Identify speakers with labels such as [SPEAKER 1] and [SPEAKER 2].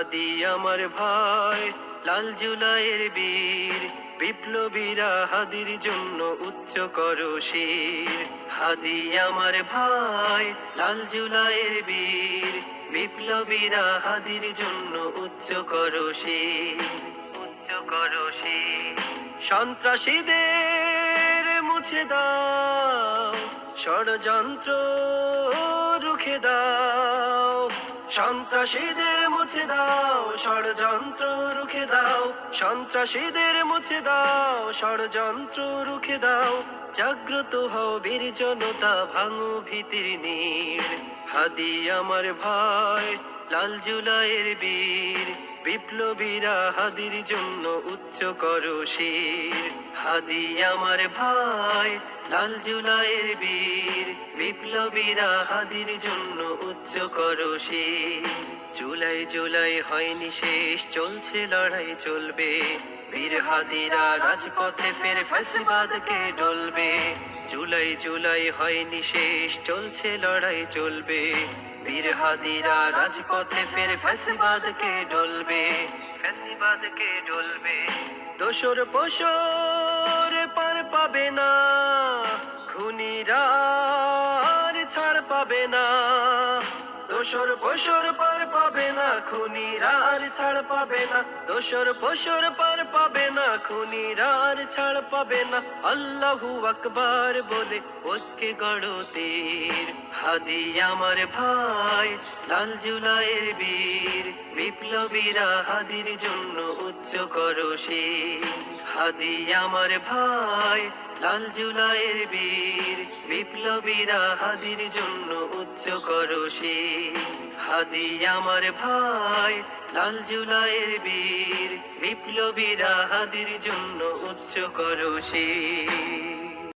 [SPEAKER 1] হাদি আমার ভাই, লাল জুলাইয়ের বীর, বিপ্লবীরা হাদির জন্য উচ্চ করো শির হাদি আমার ভাই, লাল জুলাইয়ের বীর, বিপ্লবীরা হাদির জন্য উচ্চ করো উচ্চ করো শির সন্ত্রাসীদের মুছে দাও, ষড়যন্ত্র রুখে দাও। সন্ত্রাসীদের মুছে দাও, ষড়যন্ত্র রুখে দাও। সন্ত্রাসীদের মুছে দাও, ষড়যন্ত্র রুখে দাও। জাগ্রত হও বীর জনতা, ভাঙু ভীতির নীড় হাদি আমার ভাই, লাল জুলাইয়ের বীর। বিপ্লবীরা হাদির জন্য উচ্চ করো শির হাদি আমার ভাই, লাল জুলাইয়ের বীর। বিপ্লবীরা হাদির জন্য উচ্চ করো শির জুলাই জুলাই হয়নি শেষ, চলছে লড়াই, চলবে। বীর হাদিরা রাজপথে ফের ফ্যাসিবাদকে ডলবে। জুলাই জুলাই হয়নি শেষ, চলছে লড়াই, চলবে। বীর হাদিরা রাজপথে ফের ফ্যাসিবাদকে ডলবে। ফ্যাসিবাদকে ডলবে। দোসর পোসর পার পাবে না, খুনিরা ছাড় পাবে না। দোসর পোষর পার পাবে না, খুনিরা আর ছাড় পাবে না। দোসর পোষর পার পাবে না, খুনিরা আর ছাড় পাবে না। আল্লাহু আকবার বলে ঐক্যে গড় তীর। হাদি আমার ভাই, লাল জুলাইয়ের বীর। বিপ্লবীরা হাদির জন্য উচ্চ করো হাদি আমার ভাই লাল জুলাইয়ের বীর, বিপ্লবীরা হাদির জন্য উচ্চ করো শির হাদি আমার ভাই, লাল জুলাইয়ের বীর, বিপ্লবীরা হাদির জন্য উচ্চ করো শির